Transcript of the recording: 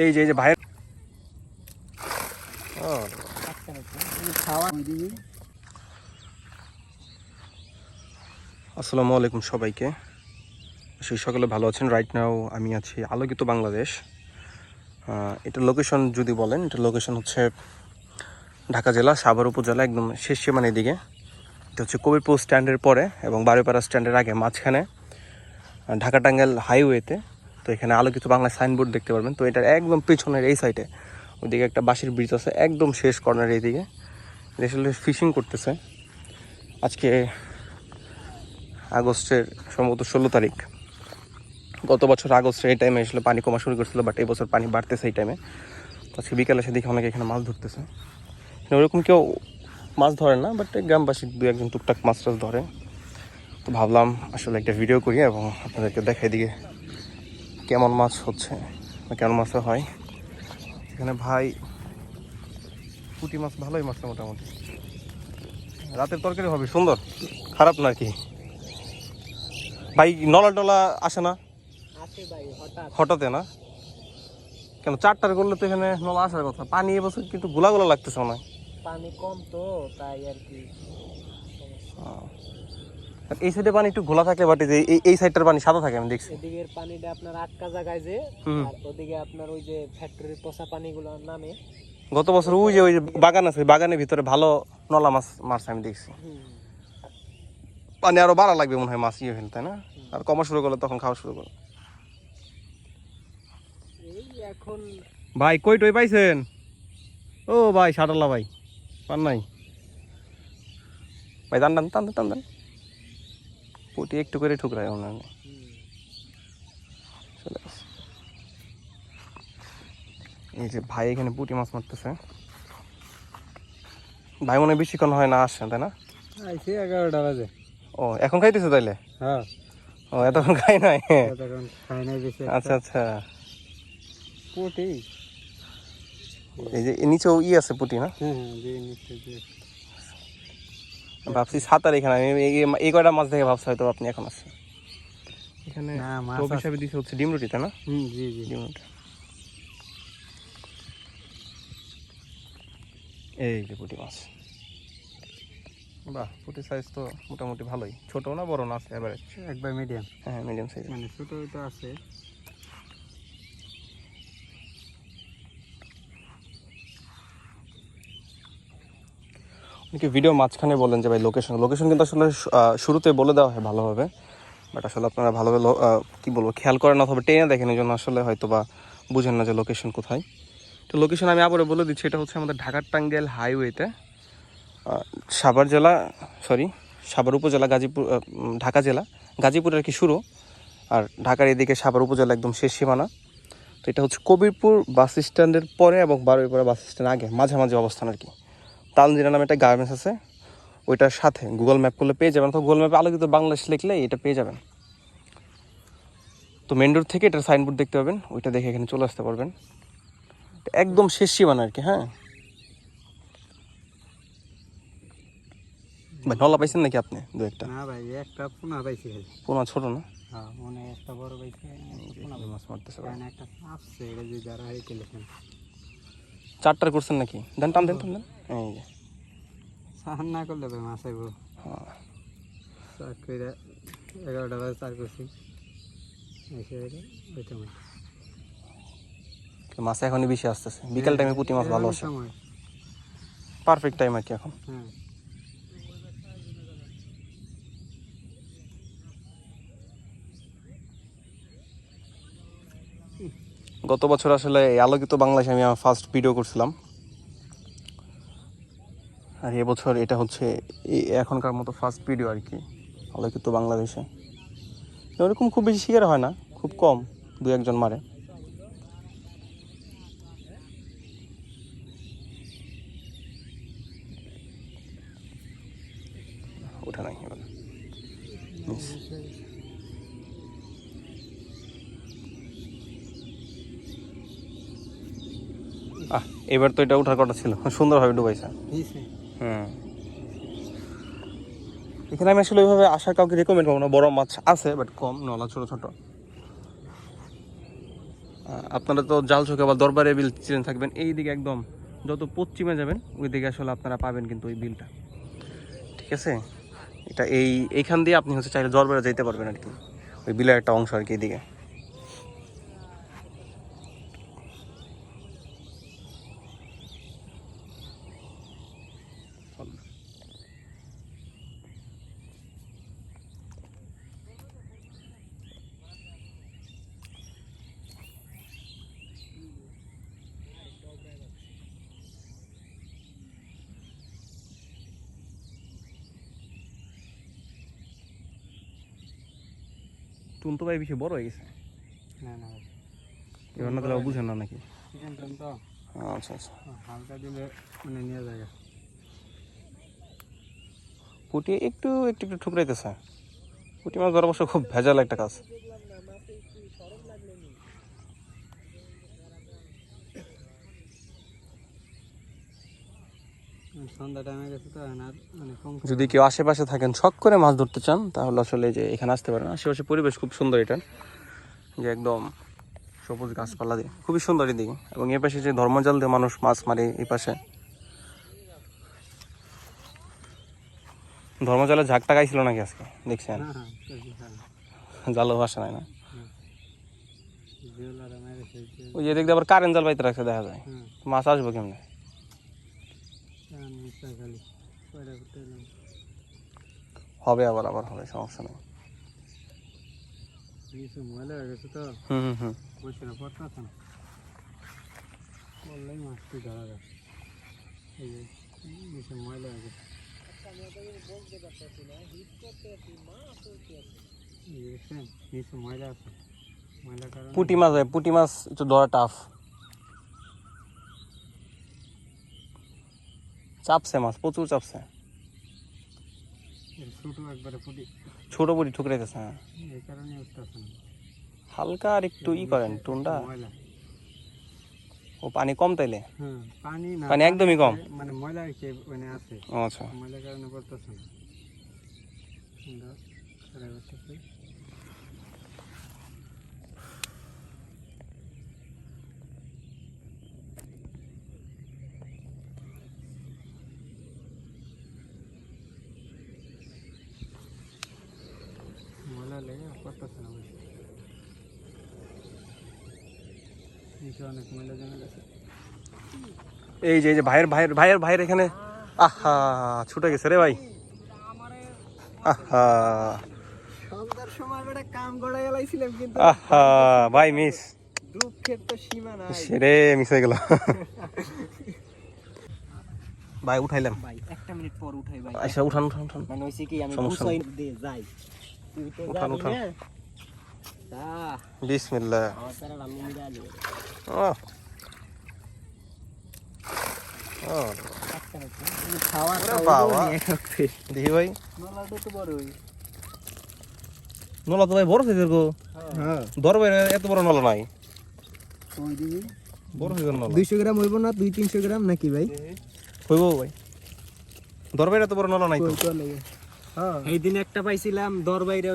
এই যে এই যে ভাইয়ের আসসালামু আলাইকুম সবাইকে। সেই সকালে ভালো আছেন। রাইট নাও আমি আছি আলোকিত বাংলাদেশ। এটা লোকেশন যদি বলেন এটা লোকেশন হচ্ছে ঢাকা জেলা, সাভার উপজেলা, একদম শেষ সীমানের দিকে এটা হচ্ছে কবিরপুর স্ট্যান্ডের পরে এবং বারোপাড়া স্ট্যান্ডের আগে মাঝখানে ঢাকা টাঙ্গাইল হাইওয়েতে তো এখানে আলোকিত বাংলা সাইনবোর্ড দেখতে পারবেন। তো এটার একদম পেছনের এই সাইডে ওইদিকে একটা বাঁশের ব্রিজ আছে, একদম শেষ কর্নার এইদিকে আসলে ফিশিং করতেছে। আজকে আগস্টের সম্ভবত ষোলো তারিখ। গত বছর আগস্টে এই টাইমে আসলে পানি কমা শুরু করছিল বাট এই বছর পানি বাড়তেছে এই টাইমে তো আজকে বিকালে এসে দেখি অনেকে এখানে মাছ ধরতেছে। ওরকম কেউ মাছ ধরে না বাট গ্রামবাসী দু একজন টুকটাক মাছ টাছ ধরে। তো ভাবলাম আসলে একটা ভিডিও করি এবং আপনাদেরকে দেখাই দিকে কেমন মাছ হচ্ছে? বা কেমন মাছ হয়? এখানে ভাই পুঁটি মাছ ভালোই মাছ মোটামুটি। রাতের তরকারি হবে সুন্দর। খারাপ না কি? ভাই নলা টলা আসে না? হঠাৎ। না? কেন চারটার করলে তো এখানে নলা আসার কথা। পানি এবছর কিন্তু গোলা গোলা লাগতেছে মনে হয়। পানি কম তো তাই আর কি। এই সাইডে পানি একটু ঘোলা থাকে বাট এই যে এই- সাইডটার পানি সাদা থাকে আমি দেখছি। এদিকের পানিটা আপনার আটকা জায়গায় যে। আর ওদিকে আপনার ওই যে ফ্যাক্টরির পচা পানিগুলো নামে। গত বছর ওই যে ওই বাগান আছে বাগানের ভিতরে ভালো নলা মাছ মারছে আমি দেখছি। পানি আরও বাড়া লাগবে মনে হয় মাছ ইয়ে ফেলতে তাই না? আর কমা শুরু করলে তখন খাওয়া শুরু করল এখন ভাই কই টই পাইছেন? ও ভাই সাটাল্লা ভাই পান নাই। ভাই টান টান টান টান টান পুটি একটু করে ঠুকরায় হয় চলে আসছে এই যে ভাই এখানে পুঁটি মাছ মারতেছে। ভাই মনে বেশিক্ষণ হয় না আসছেন তাই না? আইসি এগারোটা বাজে। ও এখন খাইতেছে তাইলে? হ্যাঁ। ও এতক্ষণ খাই নাই? তখন খাই নাই বেশি আচ্ছা আচ্ছা। পুটি? এই যে নিচেও ই আছে পুঁটি না? হ্যাঁ হ্যাঁ ভাবছি সাঁতার এখানে আমি এই- কয়টা মাছ দেখে ভাবছি হয়তো আপনি এখন আসছেন এখানে টপ আছে। হিসাবে দিছে হচ্ছে ডিম রুটি তাই না? হুম জি জি। ডিম রুটি। এই যে পুঁটি মাছ। বাহ পুঁটি সাইজ তো মোটামুটি ভালোই। ছোট না বড় না আছে এবারে একবার মিডিয়াম হ্যাঁ মিডিয়াম সাইজ মানে ছোট তো আছে। অনেকে ভিডিও মাঝখানে বলেন যে ভাই লোকেশন লোকেশন কিন্তু আসলে শুরুতে বলে দেওয়া হয় ভালোভাবে বাট আসলে আপনারা ভালোভাবে কি বলব, খেয়াল করেন অথবা টেনে দেখেন, এই জন্য আসলে হয়তো বা বুঝেন না যে লোকেশন কোথায়। তো লোকেশন আমি আবারও বলে দিচ্ছি, এটা হচ্ছে আমাদের ঢাকার টাঙ্গাইল হাইওয়েতে সাভার জেলা সরি সাভার উপজেলা, গাজীপুর ঢাকা জেলা, গাজীপুরের আর কি শুরু, আর ঢাকার এদিকে সাভার উপজেলা একদম শেষ সীমানা। তো এটা হচ্ছে কবিরপুর বাস স্ট্যান্ডের পরে এবং বারোই বারোইপাড়া বাস স্ট্যান্ড আগে, মাঝামাঝি অবস্থান আর কি। তালজিরা নামে একটা গার্মেন্টস আছে ওইটার সাথে গুগল ম্যাপ করলে পেয়ে যাবেন। তো গুগল ম্যাপে আলোকিত বাংলাদেশ লিখলে এটা পেয়ে যাবেন। তো মেন রোড থেকে এটার সাইনবোর্ড দেখতে পাবেন ওইটা দেখে এখানে চলে আসতে পারবেন। একদম শেষ সীমানা আর কি হ্যাঁ। ভাই নলা পাইছেন নাকি আপনি? দু একটা। না ভাই একটা পোনা পাইছি খালি পোনা ছোট না? হ্যাঁ মনে একটা বড় পাইছি। পোনা মাছ মারতেছে ভাই। একটা আসছে এটা যে যারা চারটার করছেন নাকি? দেন টান দেন টান দেন। এই যে। সাহান না করলে মাছ আইব। হ্যাঁ। চার করে এগারোটা বাজে চার করছি। এসে ওইটা মাছ। এখনই বেশি আসতেছে। বিকাল টাইমে পুঁটি মাছ ভালো আসে পারফেক্ট টাইম আর কি এখন। হ্যাঁ। গত বছর আসলে আলোকিত বাংলাদেশে আমি আমার ফার্স্ট ভিডিও করছিলাম। আর এবছর এটা হচ্ছে এখনকার মতো ফার্স্ট ভিডিও আর কি, আলোকিত বাংলাদেশে। ওরকম খুব বেশি শিকার হয় না, খুব কম, দু একজন মারে। ওঠা নাই এবার। আহ, এবার তো এটা ওঠার কথা ছিল, সুন্দরভাবে ডুবাইছে। হুম। এখানে আমি আসলে ওইভাবে আসার কাউকে রেকমেন্ড করব না, বড় মাছ আছে বাট কম, নলা ছোট ছোট। আপনারা তো জাল চোখে বা দরবারে বিল চিনেন থাকবেন এই দিকে একদম যত পশ্চিমে যাবেন ওই দিকে আসলে আপনারা পাবেন কিন্তু ওই বিলটা। ঠিক আছে? এটা এই, এইখান দিয়ে আপনি হচ্ছে চাইলে দরবারে যেতে পারবেন আর কি। ওই বিলের একটা অংশ আর কি এদিকে টুন তো ভাই বেশি বড় হয়ে গেছে? না না এবার না তাহলে বুঝেন না নাকি? আচ্ছা আচ্ছা। হালকা দিলে মানে নিয়ে যায়। পুটি একটু একটু একটু ঠুকরাইতেছে। পুটি মাছ ধরা অবশ্য খুব ভেজাল একটা কাজ। সন্ধ্যা টাইমে গেছে তো আর মানে কম যদি কেউ আশেপাশে থাকেন শখ করে মাছ ধরতে চান তাহলে আসলে যে এখানে আসতে পারেন। আশেপাশে পরিবেশ খুব সুন্দর এটা। যে একদম সবুজ গাছপালা দিয়ে। খুবই সুন্দর এদিকে। এবং এ পাশে যে ধর্মজাল দিয়ে মানুষ মাছ মারে এই পাশে। ধর্মজালে ঝাঁক টাকাইছিল নাকি আজকে? দেখছেন? হ্যাঁ হ্যাঁ স্যার জালও ভাসা নাই না? ওই যে এদিক দিয়ে আবার কারেন্ট জাল বাইতে রাখছে দেখা যায়। হ্যাঁ। মাছ আসব কেমনে? হবে আবার আবার হবে সমস্যা নেই। হুম মাছটি ধরা যায় ময়লা আছে। পুটি মাছ হয় পুটি মাছ একটু ধরা টাফ চাপছে মাছ প্রচুর চাপছে। ছোটো পুটি। ঠুকরাইতেছে হ্যাঁ। হালকা আর একটু ই করেন টুনটা ও পানি কম তাইলে? পানি পানি একদমই কম। মানে ময়লা মানে আছে। আচ্ছা। ময়লার কারণে পড়তেছে না সুন্দর করে করতেছে ময়লা লেগে পড়তেছে না বেশি নিচে অনেক ময়লা জমে গেছে এই যে এই যে ভাইয়ের ভাইয়ের ভাইয়ের ভাইয়ের এখানে। আহা ছুটে গেছে রে ভাই। আহা। আহা ভাই মিস সেরে মিস হয়ে গেল। ভাই উঠাইলাম। ভাই একটা মিনিট পর উঠাই ভাই। আচ্ছা উঠান উঠান উঠান। মানে হইছে কি আমি গুছাই দিয়ে যাই। উঠান, উঠান। তা তো হই নলা তো ভাই বড় সাইজের গো ধরবে না, এত বড় নলা নাই ওই দিবি বড় সাইজের নলা দুইশো গ্রাম হইব না দুই তিনশো গ্রাম নাকি ভাই হইব ভাই ধরবে না এত বড় নলা নাই তো এই দিন একটা পাইছিলাম দর বাইরে